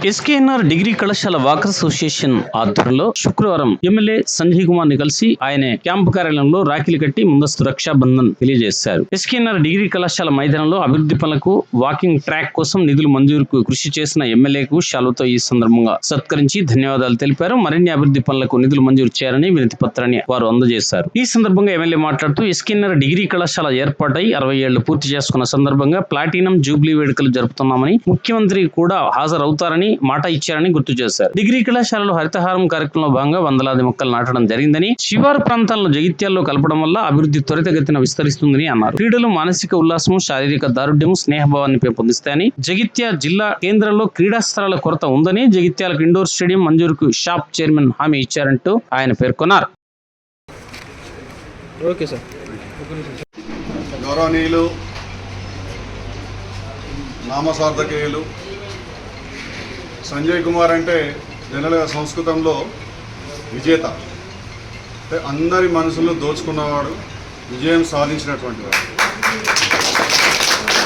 SKNR degree కళాశాల walker association ఆధ్వర్యంలో శుక్రవారం ఎమ్మెల్యే సంజయ్ కుమార్ని కలిసి ఆయన క్యాంపు కార్యాలయంలో రాఖీలు కట్టి ముందస్తు రక్షాబంధన్ తెలియజేశారు. ఎస్కేఎన్ఆర్ డిగ్రీ కళాశాల మైదానంలో అభివృద్ధి పనులకు వాకింగ్ ట్రాక్ కోసం నిధులు మంజూరుకు కృషి చేసిన ఎమ్మెల్యేకు షాలుతో ఈ సందర్భంగా సత్కరించి ధన్యవాదాలు తెలిపారు. మరిన్ని అభివృద్ధి పనులకు నిధులు మంజూరు చేయాలని వినతి పత్రాన్ని వారు అందజేశారు. ఈ సందర్భంగా ఎమ్మెల్యే మాట్లాడుతూ ఎస్కేఎన్ఆర్ డిగ్రీ కళాశాల ఏర్పాటై అరవై ఏళ్ళు పూర్తి చేసుకున్న సందర్భంగా ప్లాటినం జూబ్లీ వేడుకలు జరుపుతున్నామని ముఖ్యమంత్రి కూడా హాజరవుతారని మాట ఇచ్చారని గుర్తు చేశారు. డిగ్రీ కళాశాలలో హరితహారం కార్యక్రమంలో భాగంగా వందలాది మొక్కలు నాటడం జరిగిందని శివారు ప్రాంతాలను జగిత్యాల్లో కలపడం వల్ల అభివృద్ధి త్వరితగతిన విస్తరిస్తుందని అన్నారు. క్రీడలు మానసిక ఉల్లాసము శారీరక దారుఢ్యము స్నేహభావాన్ని పెంపొందిస్తాయని జగిత్య జిల్లా కేంద్రంలో క్రీడా స్థలాల కొరత ఉందని జగిత్యాలకు ఇండోర్ స్టేడియం మంజూరుకు షాప్ చైర్మన్ హామీ ఇచ్చారంటూ ఆయన పేర్కొన్నారు. Okay sir. గౌరవనీయులు నామసార్థకేయులు సంజయ్ కుమార్ అంటే జనరల్గా సంస్కృతంలో విజేత. అంటే అందరి మనసులో దోచుకున్నవాడు విజయం సాధించినటువంటి వాడు.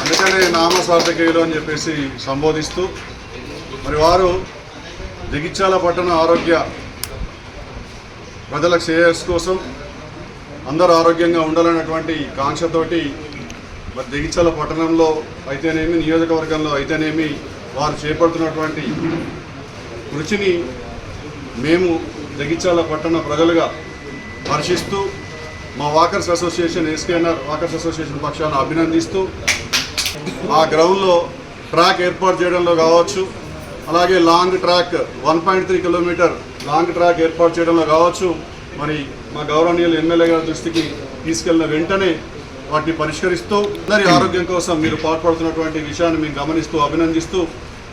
అందుకనే నామసార్థకేయులు అని చెప్పేసి సంబోధిస్తూ మరి వారు జగిత్యాల పట్టణ ఆరోగ్య ప్రజల శ్రేయస్ కోసం అందరూ ఆరోగ్యంగా ఉండాలన్నటువంటి కాంక్షతోటి మరి జగిత్యాల పట్టణంలో అయితేనేమి నియోజకవర్గంలో అయితేనేమి వారు చేపడుతున్నటువంటి కృషిని మేము జగిత్యాల పట్టణ ప్రజలుగా హర్షిస్తూ మా walkers association SKNR walkers association పక్షాన అభినందిస్తూ ఆ గ్రౌండ్లో ట్రాక్ ఏర్పాటు చేయడంలో కావచ్చు అలాగే long track one point three kilometre long track ఏర్పాటు చేయడంలో కావచ్చు మరి మా గౌరవనీయులు ఎమ్మెల్యే గారి దృష్టికి తీసుకెళ్ళిన వెంటనే వాటిని పరిష్కరిస్తూ అందరి ఆరోగ్యం కోసం మీరు పాటుపడుతున్నటువంటి విషయాన్ని మేము గమనిస్తూ అభినందిస్తూ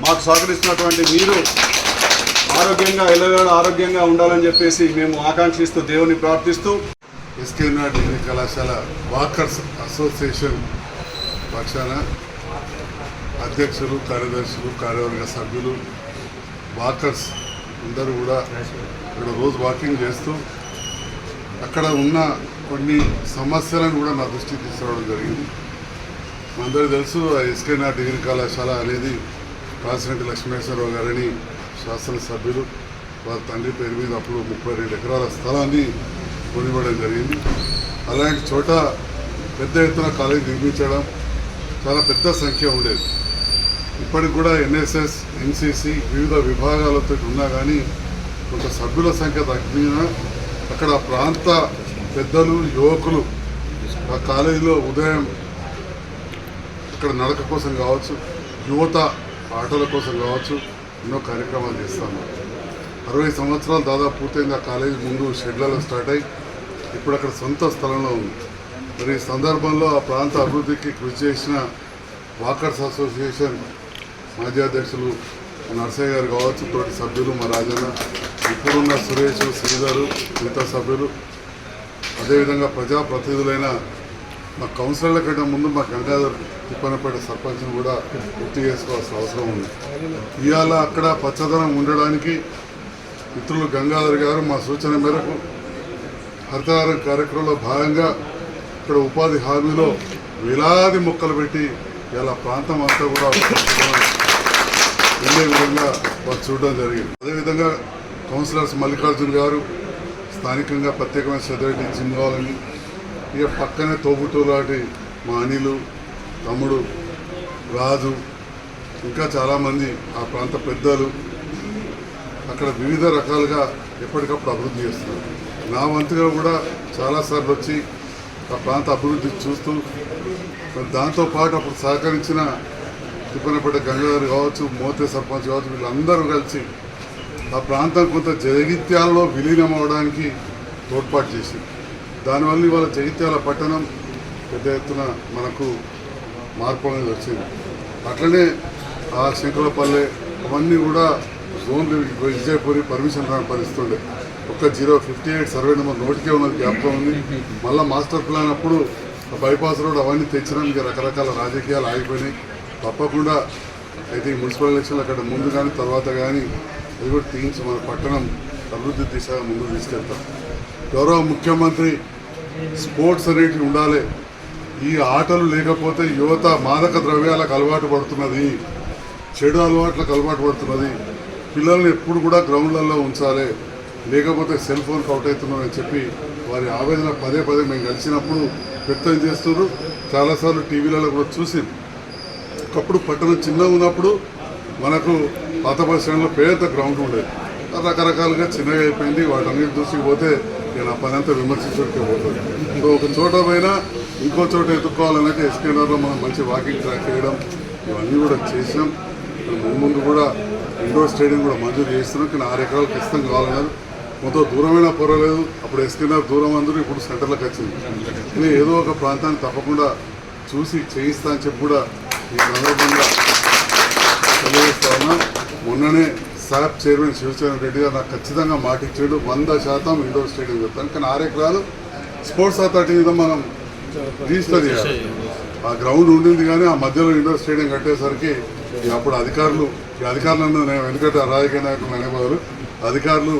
మాకు సహకరిస్తున్నటువంటి మీరు ఆరోగ్యంగా ఎల్లవేళ ఆరోగ్యంగా ఉండాలని చెప్పేసి మేము ఆకాంక్షిస్తూ దేవుని ప్రార్థిస్తూ ఎస్కే ఎస్కేఎన్ఆర్ డిగ్రీ కళాశాల వాకర్స్ అసోసియేషన్ పక్షాన అధ్యక్షులు కార్యదర్శులు కార్యవర్గ సభ్యులు వాకర్స్ అందరూ కూడా ఇక్కడ రోజు వాకింగ్ చేస్తూ అక్కడ ఉన్న కొన్ని సమస్యలను కూడా నా దృష్టికి తీసుకురావడం జరిగింది. మనందరూ తెలుసు ఎస్కే ఎస్కేఎన్ఆర్ డిగ్రీ కళాశాల అనేది కాసిరెడ్డి లక్ష్మేశ్వరరావు గారని శాసనసభ్యులు వాళ్ళ తండ్రి పేరు మీద అప్పుడు ముప్పై రెండు ఎకరాల స్థలాన్ని కొనివ్వడం జరిగింది. అలాంటి చోట పెద్ద ఎత్తున కాలేజీ నిర్మించడం చాలా పెద్ద సంఖ్య ఉండేది. ఇప్పటికి కూడా ఎన్ఎస్ఎస్ ఎన్సిసి వివిధ విభాగాలతో ఉన్నా కానీ కొంత సభ్యుల సంఖ్య తగ్గిన అక్కడ ప్రాంత పెద్దలు యువకులు ఆ కాలేజీలో ఉదయం అక్కడ నడక కోసం కావచ్చు యువత ఆటల కోసం కావచ్చు ఎన్నో కార్యక్రమాలు చేస్తాము. అరవై సంవత్సరాలు దాదాపు పూర్తయింది ఆ కాలేజీ ముందు షెడ్లలో స్టార్ట్ అయ్యి ఇప్పుడు అక్కడ సొంత స్థలంలో ఉంది. మరి ఈ సందర్భంలో ఆ ప్రాంత అభివృద్ధికి కృషి చేసిన వాకర్స్ అసోసియేషన్ మాజీ అధ్యక్షులు నర్సయ్య గారు కావచ్చు తోటి సభ్యులు మా రాజన్న ఇప్పుడున్న సురేష్ శ్రీధరు మిగతా సభ్యులు. అదేవిధంగా ప్రజాప్రతినిధులైన మా కౌన్సిలర్ల కంటే ముందు మా గంగాధర్ తిప్పనపేట సర్పంచ్ని కూడా గుర్తు చేసుకోవాల్సిన అవసరం ఉంది. ఇవాళ అక్కడ పచ్చదనం ఉండడానికి మిత్రులు గంగాధర్ గారు మా సూచన మేరకు హరితహారం కార్యక్రమంలో భాగంగా ఇక్కడ ఉపాధి హామీలో వేలాది మొక్కలు పెట్టి ఇలా ప్రాంతం అంతా కూడా వెళ్ళే విధంగా వారు చూడడం జరిగింది. అదేవిధంగా కౌన్సిలర్స్ మల్లికార్జున్ గారు స్థానికంగా ప్రత్యేకమైన శ్రద్ధ పెట్టి జిమ్ కావాలని ఇక పక్కనే తోబుట్టు లాంటి మా అనిలు తమ్ముడు రాజు ఇంకా చాలామంది ఆ ప్రాంత పెద్దలు అక్కడ వివిధ రకాలుగా ఎప్పటికప్పుడు అభివృద్ధి చేస్తున్నారు. నా వంతుగా కూడా చాలాసార్లు వచ్చి ఆ ప్రాంత అభివృద్ధి చూస్తూ మరి దాంతోపాటు అప్పుడు సహకరించిన తిప్పనపేట గంగాధర్ కావచ్చు మోతే సర్పంచ్ కావచ్చు వీళ్ళందరూ కలిసి ఆ ప్రాంతం కొంత జగిత్యాలలో విలీనం అవడానికి తోడ్పాటు చేసింది. దానివల్ల ఇవాళ జగిత్యాల పట్టణం పెద్ద ఎత్తున మనకు మార్పు అనేది వచ్చింది. అట్లనే ఆ శంకరపల్లె అవన్నీ కూడా జోన్లు విజయపూరి పర్మిషన్ రాని పరిస్థితుండే. ఒక్క zero fifty eight survey number నోటికే ఉన్నది జ్ఞాపకం ఉంది. మళ్ళీ మాస్టర్ ప్లాన్ అప్పుడు బైపాస్ రోడ్ అవన్నీ తెచ్చడానికి రకరకాల రాజకీయాలు ఆగిపోయినాయి. తప్పకుండా అయితే ఈ మున్సిపల్ ఎలక్షన్లు అక్కడ ముందు కానీ తర్వాత కానీ అది కూడా తీయించి మన పట్టణం అభివృద్ధి దిశగా ముందుకు తీసుకెళ్తాం. గౌరవ ముఖ్యమంత్రి స్పోర్ట్స్ అనేటివి ఉండాలి. ఈ ఆటలు లేకపోతే యువత మాదక ద్రవ్యాలకు అలవాటు పడుతున్నది. చెడు అలవాట్లకు అలవాటు పడుతున్నది. పిల్లల్ని ఎప్పుడు కూడా గ్రౌండ్లలో ఉంచాలి. లేకపోతే సెల్ ఫోన్కి అవుట్ అవుతున్నారని చెప్పి వారి ఆవేదన పదే పదే మేము కలిసినప్పుడు వ్యక్తం చేస్తున్నారు. చాలాసార్లు టీవీలలో కూడా చూసి ఒకప్పుడు పట్టణం చిన్నగా ఉన్నప్పుడు మనకు పాత బస్ స్టాండ్లో పెద్ద గ్రౌండ్ ఉండేది. రకరకాలుగా చిన్నగా అయిపోయింది. వాటన్నిటి దృష్టికి పోతే నేను ఆ పని అంతా విమర్శించడానికి పోతుంది సో ఒక చోట పోయినా ఇంకో చోట ఎత్తుక్కోవాలనంటే ఎస్కేనర్లో మనం మంచి వాకింగ్ ట్రాక్ చేయడం ఇవన్నీ కూడా చేసినాం. ముందు ముందు కూడా ఇండోర్ స్టేడియం కూడా మంజూరు చేస్తున్నాం. కానీ ఆరు ఎకరాలు ఖచ్చితంగా కావాలన్నారు. మొత్తం దూరమైనా పర్వాలేదు. అప్పుడు ఎస్కేనర్ దూరం అందరూ ఇప్పుడు సెంటర్లోకి వచ్చింది. ఏదో ఒక ప్రాంతాన్ని తప్పకుండా చూసి చేయిస్తా అని చెప్పి కూడా ఈ సందర్భంగా తెలియజేస్తా ఉన్నా. మొన్ననే సాప్ చైర్మన్ శివచరణ్ రెడ్డి గారు నాకు ఖచ్చితంగా మాట ఇచ్చాడు. వంద శాతం ఇండోర్ స్టేడియం చెప్తాను. కానీ ఆరు ఎకరాలు స్పోర్ట్స్ అథారిటీ మీద మనం రిజిస్టర్ చేయాలి. ఆ గ్రౌండ్ ఉండింది కానీ ఆ మధ్యలో ఇండోర్ స్టేడియం కట్టేసరికి అప్పుడు అధికారులు ఈ అధికారులను నేను ఆ రాజకీయ నాయకులు అనేవారు అధికారులు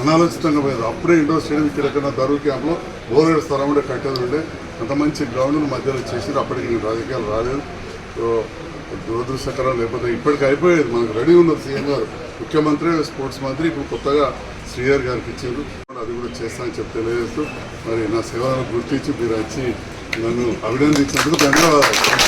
అనాలోచితంగా పోయారు. అప్పుడే ఇండోర్ స్టేడియం ఇక్కడ ఎక్కడ దరువు క్యాంప్లో బోరేడు స్థలం ఉండే కట్టేది ఉండే అంత మంచి గ్రౌండ్ మధ్యలో చేసి అప్పటికి నేను రాజకీయాలు రాలేదు. దురదృష్టకరం లేకపోతే ఇప్పటికి అయిపోయేది. మనకు రెడీ ఉన్నది సీఎం గారు. ముఖ్యమంత్రి స్పోర్ట్స్ మంత్రి ఇప్పుడు కొత్తగా శ్రీహర్ గారికి ఇచ్చారు. అది కూడా చేస్తానని చెప్పి తెలియజేస్తూ మరి నా సేవలను గుర్తించి మీరు వచ్చి నన్ను అభినందించినందుకు ధన్యవాదాలు.